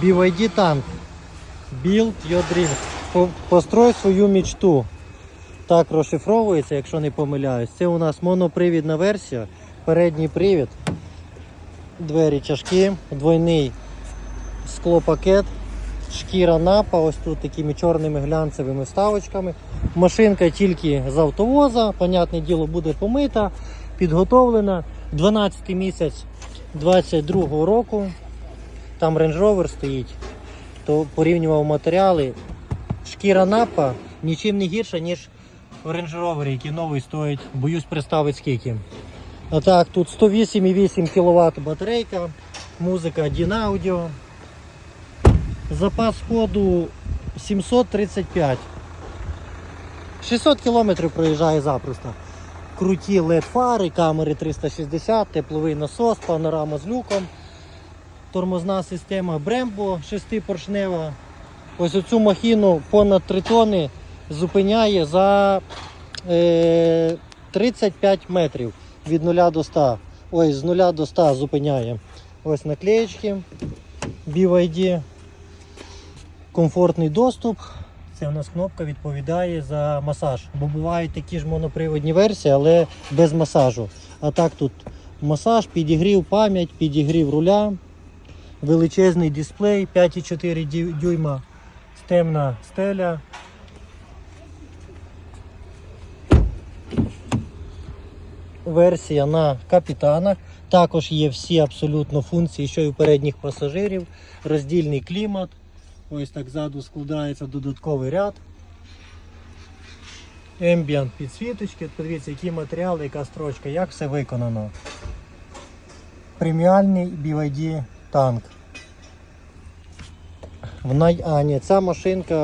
BYD танк. Build your dream. Построй свою мечту. Так розшифровується, якщо не помиляюсь. Це у нас монопривідна версія, передній привід, двері тяжкі, двойний склопакет, шкіра напа, ось тут такими чорними глянцевими вставочками. Машинка тільки з автовоза, понятне діло, буде помита, підготовлена. 12 місяць 22 року. Там Range Rover стоїть, то порівнював матеріали. Шкіра напа нічим не гірша, ніж в Range Rover, який новий стоїть, боюсь представити скільки. А так, тут 108,8 кВт батарейка, музика Din Audio. Запас ходу 735. 600 км проїжджає запросто. Круті LED фари, камери 360, тепловий насос, панорама з люком, тормозна система Brembo 6-поршнева. Ось оцю махіну понад 3 тони зупиняє за е, 35 метрів від 0 до 100. Ой, з 0 до 100 зупиняє. Ось наклеєчки BYD. Комфортний доступ. Це у нас кнопка відповідає за масаж. Бо бувають такі ж моноприводні версії, але без масажу. А так тут масаж, підігрів пам'ять, підігрів руля, величезний дисплей, 5,4 дюйма, темна стеля. Версія на капітанах. Також є всі абсолютно функції, що і у передніх пасажирів, роздільний клімат. Ось так ззаду складається додатковий ряд. Ambient підсвіточки. Подивіться, які матеріали, яка строчка, як все виконано. Преміальний BYD танк. В най... А, ні, ця машинка